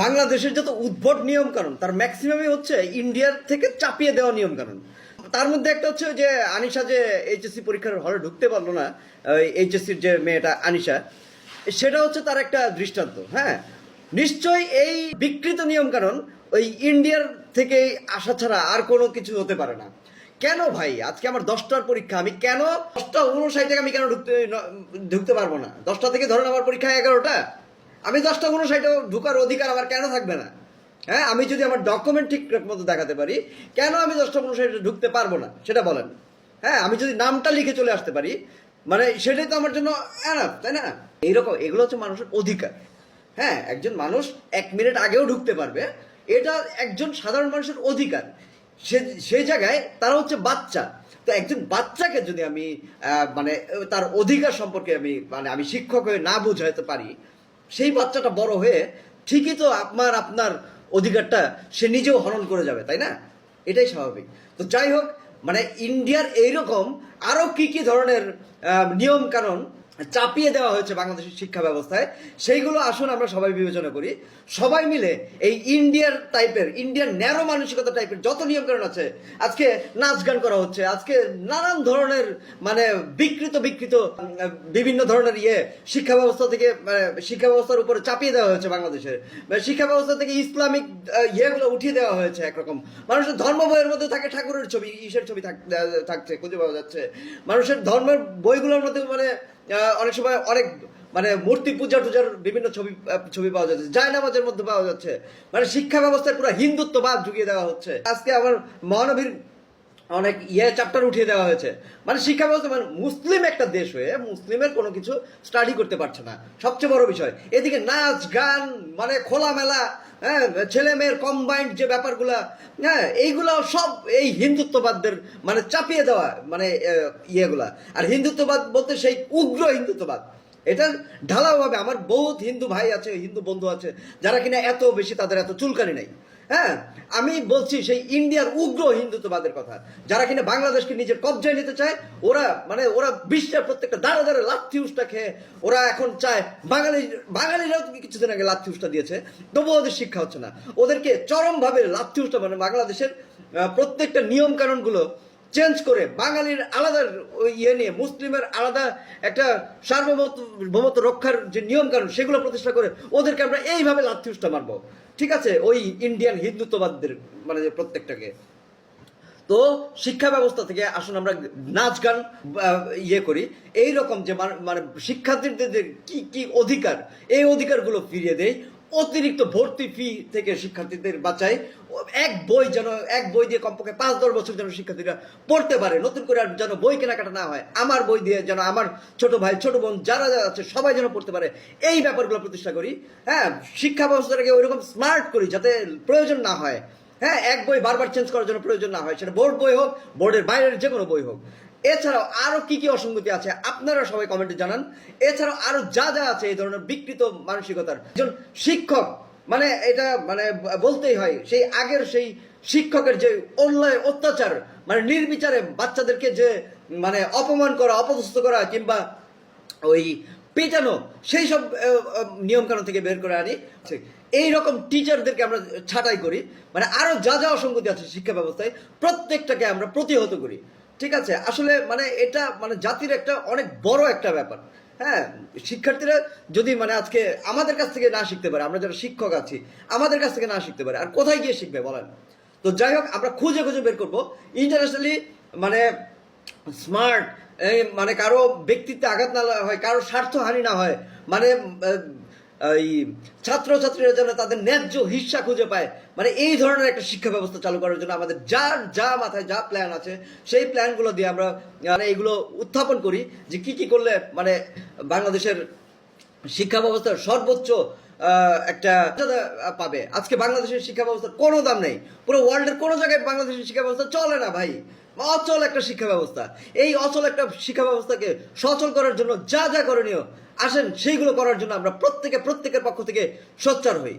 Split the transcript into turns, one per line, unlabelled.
বাংলাদেশের যত উদ্ভট নিয়ম কানুন তার ম্যাক্সিমামই হচ্ছে ইন্ডিয়ার থেকে চাপিয়ে দেওয়া নিয়ম কানুন তার মধ্যে একটা হচ্ছে যে আনিশা যে এইচএসসি পরীক্ষার হলে ঢুকতে পারল না এইচএসসির যে মেয়েটা আনিশা, সেটা হচ্ছে তার একটা দৃষ্টান্ত হ্যাঁ? নিশ্চয়ই এই বিকৃত নিয়ম কানুন ওই ইন্ডিয়ার থেকে আসা ছাড়া আর কোনো কিছু হতে পারে না। কেন ভাই? আজকে আমার দশটার পরীক্ষা, আমি কেন দশটা উনষাট থেকে আমি কেন ঢুকতে ঢুকতে পারব না? দশটা থেকে ধরেন আমার পরীক্ষা এগারোটা? আমি দশটা উনষাটে ঢুকার অধিকার আমার কেন থাকবে না? হ্যাঁ আমি যদি আমার ডকুমেন্ট ঠিক মতো দেখাতে পারি, কেন আমি দশটা উনষাটে ঢুকতে পারব না? সেটা বলেন। হ্যাঁ আমি যদি নামটা লিখে চলে আসতে পারি মানে সেটাই তো আমার জন্য এনাফ তাই না? এইরকম, এগুলো হচ্ছে মানুষের অধিকার। হ্যাঁ একজন মানুষ এক মিনিট আগেও ঢুকতে পারবে, এটা একজন সাধারণ মানুষের অধিকার। সে সেই জায়গায় তারা হচ্ছে বাচ্চা। তো একজন বাচ্চাকে যদি আমি মানে তার অধিকার সম্পর্কে আমি মানে আমি শিক্ষক হয়ে না বুঝাইতে পারি সেই বাচ্চাটা বড় হয়ে ঠিকই তো আপনার আপনার অধিকারটা সে নিজেও হরণ করে যাবে, তাই না? এটাই স্বাভাবিক। তো যাই হোক মানে ইন্ডিয়ার এইরকম আরও কি কি ধরনের নিয়ম কানুন চাপিয়ে দেওয়া হয়েছে বাংলাদেশের শিক্ষা ব্যবস্থায়। সেইগুলো আসুন আমরা সবাই বিবেচনা করি। সবাই মিলে এই ইন্ডিয়ার টাইপের ইন্ডিয়ান ন্যারো মানসিকতা টাইপের যত নিয়মকানুন আছে আজকে নাচ গান করা হচ্ছে আজকে নানান ধরনের মানে বিকৃত বিকৃত বিভিন্ন ধরনের ইয়ে শিক্ষা ব্যবস্থা থেকে মানে, শিক্ষা ব্যবস্থার উপরে চাপিয়ে দেওয়া হয়েছে বাংলাদেশের। শিক্ষা ব্যবস্থা থেকে ইসলামিক ইয়েগুলো উঠিয়ে দেওয়া হয়েছে একরকম। মানুষের ধর্ম বইয়ের মধ্যে থাকে ঠাকুরের ছবি ঈশের ছবি থাক- থাকছে খুঁজে পাওয়া যাচ্ছে। মানুষের ধর্মের বইগুলোর মধ্যে মানে অনেক সময় অনেক মানে মূর্তি পূজা টুজার বিভিন্ন ছবি ছবি পাওয়া যাচ্ছে, জায়নামাজের মধ্যে পাওয়া যাচ্ছে। মানে শিক্ষা ব্যবস্থায় পুরো হিন্দুত্ববাদ ঢুকিয়ে দেওয়া হচ্ছে। আজকে আমার মহানবীর অনেক ইয়ে চ্যাপ্টার উঠিয়ে দেওয়া হয়েছে। মানে শিক্ষা ব্যবস্থা মানে মুসলিম একটা দেশ হয়ে মুসলিমের কোনো কিছু স্টাডি করতে পারছে না। সবচেয়ে বড় বিষয়। এদিকে নাচ, গান মানে খোলামেলা হ্যাঁ ছেলে মেয়ের কম্বাইন্ড যে ব্যাপারগুলো হ্যাঁ এইগুলো সব এই হিন্দুত্ববাদদের মানে চাপিয়ে দেওয়া মানে ইয়েগুলা। আর হিন্দুত্ববাদ বলতে সেই উগ্র হিন্দুত্ববাদ। এটা ঢালাও ঢালাওভাবে আমার বহুত হিন্দু ভাই আছে, হিন্দু বন্ধু আছে, যারা কিনা এত বেশি তাদের এত চুলকানি নাই। হ্যাঁ আমি বলছি সেই ইন্ডিয়ার উগ্র হিন্দুত্ববাদের কথা। যারা কিনা বাংলাদেশকে নিজের কবজায় নিতে চায়, ওরা মানে ওরা বিশ্বের প্রত্যেকটা দাঁড়া দাঁড়া লাথি উষ্টা খেয়ে, ওরা এখন চায় বাঙালি বাঙালিরাও কিছুদিন আগে লাথি উষ্টা দিয়েছে, তবুও ওদের শিক্ষা হচ্ছে না। ওদেরকে চরমভাবে লাথি উষ্টা মানে বাংলাদেশের প্রত্যেকটা নিয়ম কানুনগুলো চেঞ্জ করে বাঙালির আলাদা ইয়ে নিয়ে, মুসলিমের আলাদা একটা সার্বভৌমত্ব রক্ষার যে নিয়ম কানুন সেগুলো প্রতিষ্ঠা করে ওদেরকে আমরা এইভাবে লাথি উষ্টা মারবো। ঠিক আছে? ওই ইন্ডিয়ান হিন্দুত্ববাদদের মানে যে প্রত্যেকটাকে। তো শিক্ষা ব্যবস্থা থেকে আসুন আমরা নাচ গান ইয়ে করি। এই রকম যে মানে- শিক্ষার্থীদের কি কি অধিকার, এই অধিকারগুলো ফিরিয়ে দেয় অতিরিক্ত ভর্তি ফি থেকে শিক্ষার্থীদের বাঁচাই এক বই যেন, এক বই দিয়ে কমপক্ষে পাঁচ, দশ বছর যেন শিক্ষার্থীরা পড়তে পারে। নতুন করে আর যেন বই কেনাকাটা না হয়, আমার বই দিয়ে যেন আমার ছোট ভাই, ছোট বোন, যারা যারা আছে, সবাই যেন পড়তে পারে। এই ব্যাপারগুলো প্রতিষ্ঠা করি। হ্যাঁ শিক্ষা ব্যবস্থাটাকে ওইরকম স্মার্ট করি যাতে প্রয়োজন না হয়। হ্যাঁ এক বই বারবার চেঞ্জ করার জন্য প্রয়োজন না হয়। সেটা বোর্ড বই হোক বোর্ডের বাইরের যে কোনো বই হোক। এছাড়াও আরও কি কি অসঙ্গতি আছে আপনারা সবাই কমেন্টে জানান। এছাড়াও আরও যা যা আছে এই ধরনের বিকৃত মানসিকতার। একজন শিক্ষক মানে এটা মানে বলতেই হয়, সেই আগের সেই শিক্ষকের যে অন্যায়, অত্যাচার মানে নির্বিচারে বাচ্চাদেরকে যে মানে অপমান করা, অপদস্থ করা কিংবা ওই পেটানো, সেই সব নিয়ম কানুন থেকে বের করে আনি। এই রকম টিচারদেরকে আমরা ছাঁটাই করি। মানে আরও যা যা অসঙ্গতি আছে শিক্ষা ব্যবস্থায়, প্রত্যেকটাকে আমরা প্রতিহত করি। ঠিক আছে, আসলে মানে এটা মানে জাতির একটা অনেক বড় একটা ব্যাপার। হ্যাঁ শিক্ষার্থীরা যদি মানে আজকে আমাদের কাছ থেকে না শিখতে পারে, আমরা যারা শিক্ষক আছি, আমাদের কাছ থেকে না শিখতে পারে, আর কোথায় গিয়ে শিখবে বলেন? তো যাই হোক, আমরা খুঁজে খুঁজে বের করব। ইন্টারন্যাশনালি মানে স্মার্ট মানে কারও ব্যক্তিত্বে আঘাত না হয়, কারও স্বার্থহানি না হয় মানে এই ছাত্রছাত্রীরা যেন তাদের ন্যায্য হিস্সা খুঁজে পায়। মানে এই ধরনের একটা শিক্ষা ব্যবস্থা চালু করার জন্য আমাদের যার, যা মাথায় যা প্ল্যান আছে, সেই প্ল্যানগুলো দিয়ে আমরা মানে এগুলো উত্থাপন করি যে কি কি করলে মানে বাংলাদেশের শিক্ষা ব্যবস্থার সর্বোচ্চ একটা পাবে। আজকে বাংলাদেশের শিক্ষা ব্যবস্থার কোনো দাম নেই। পুরো ওয়ার্ল্ডের কোনো জায়গায় বাংলাদেশের শিক্ষা ব্যবস্থা চলে না ভাই। অচল একটা শিক্ষা ব্যবস্থা। এই অচল একটা শিক্ষা ব্যবস্থাকে সচল করার জন্য যা যা করণীয়, আসেন সেইগুলো করার জন্য আমরা প্রত্যেকে, প্রত্যেকের পক্ষ থেকে সোচ্চার হই।